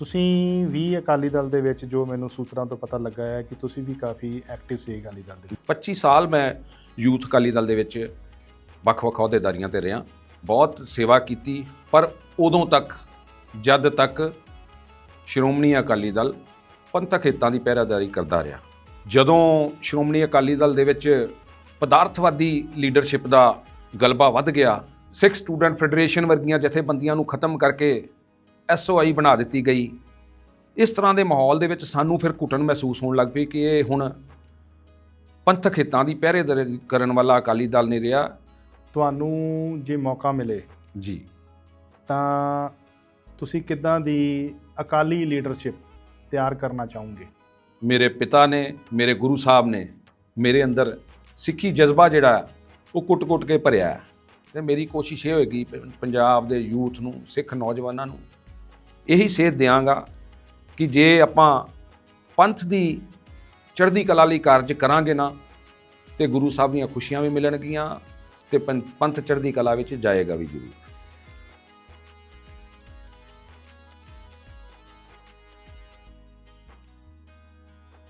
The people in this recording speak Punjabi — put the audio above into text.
ਤੁਸੀਂ ਵੀ ਅਕਾਲੀ ਦਲ ਦੇ ਵਿੱਚ ਜੋ ਮੈਨੂੰ ਸੂਤਰਾਂ ਤੋਂ ਪਤਾ ਲੱਗਾ ਹੈ ਕਿ ਤੁਸੀਂ ਵੀ ਕਾਫੀ ਐਕਟਿਵ ਸੀ ਅਕਾਲੀ ਦਲ ਦੇ ਵਿੱਚ। 25 ਸਾਲ ਮੈਂ ਯੂਥ ਅਕਾਲੀ ਦਲ ਦੇ ਵਿੱਚ ਵੱਖ-ਵੱਖ ਅਹੁਦੇਦਾਰੀਆਂ ਤੇ ਰਿਹਾ। ਬਹੁਤ ਸੇਵਾ ਕੀਤੀ, ਪਰ ਉਦੋਂ ਤੱਕ, ਜਦ ਤੱਕ ਸ਼੍ਰੋਮਣੀ ਅਕਾਲੀ ਦਲ ਪੰਥਕ ਹਿੱਤਾਂ ਦੀ ਪਹਿਰਾਦਾਰੀ ਕਰਦਾ ਰਿਹਾ। ਜਦੋਂ ਸ਼੍ਰੋਮਣੀ ਅਕਾਲੀ ਦਲ ਦੇ ਵਿੱਚ ਪਦਾਰਥਵਾਦੀ ਲੀਡਰਸ਼ਿਪ ਦਾ ਗਲਬਾ ਵੱਧ ਗਿਆ, ਸਿੱਖ ਸਟੂਡੈਂਟ ਫੈਡਰੇਸ਼ਨ ਵਰਗੀਆਂ ਜਥੇਬੰਦੀਆਂ ਨੂੰ ਖਤਮ ਕਰਕੇ ਐਸਓਆਈ ਬਣਾ ਦਿੱਤੀ ਗਈ। ਇਸ ਤਰ੍ਹਾਂ ਦੇ ਮਾਹੌਲ ਦੇ ਵਿੱਚ ਸਾਨੂੰ ਫਿਰ ਘੁਟਨ ਮਹਿਸੂਸ ਹੋਣ ਲੱਗ ਪਈ ਕਿ ਇਹ ਹੁਣ ਪੰਥਕ ਹਿੱਤਾਂ ਦੀ ਪਹਿਰੇਦਾਰੀ ਕਰਨ ਵਾਲਾ ਅਕਾਲੀ ਦਲ ਨਹੀਂ ਰਿਹਾ। ਤੁਹਾਨੂੰ ਜੇ ਮੌਕਾ ਮਿਲੇ ਜੀ। ਤਾਂ ਤੁਸੀਂ ਕਿੱਦਾਂ ਦੀ ਅਕਾਲੀ ਲੀਡਰਸ਼ਿਪ ਤਿਆਰ ਕਰਨਾ ਚਾਹੋਗੇ? ਮੇਰੇ ਪਿਤਾ ਨੇ ਮੇਰੇ ਗੁਰੂ ਸਾਹਿਬ ਨੇ ਮੇਰੇ ਅੰਦਰ ਸਿੱਖੀ ਜਜ਼ਬਾ ਜਿਹੜਾ ਉਹ ਕੁੱਟ-ਕੁੱਟ ਕੇ ਭਰਿਆ ਤੇ ਮੇਰੀ ਕੋਸ਼ਿਸ਼ ਇਹ ਹੋਏਗੀ ਪੰਜਾਬ ਦੇ ਯੂਥ ਨੂੰ ਸਿੱਖ ਨੌਜਵਾਨਾਂ ਨੂੰ ਇਹੀ ਸੇਧ ਦਿਆਂਗਾ ਕਿ ਜੇ ਆਪਾਂ ਪੰਥ ਦੀ ਚੜ੍ਹਦੀ ਕਲਾ ਲਈ ਕਾਰਜ ਕਰਾਂਗੇ ਨਾ, ਤੇ ਗੁਰੂ ਸਾਹਿਬ ਦੀਆਂ ਖੁਸ਼ੀਆਂ ਵੀ ਮਿਲਣਗੀਆਂ ਤੇ ਪੰਥ ਚੜ੍ਹਦੀ ਕਲਾ ਵਿੱਚ ਜਾਏਗਾ ਵੀ ਜ਼ਰੂਰ।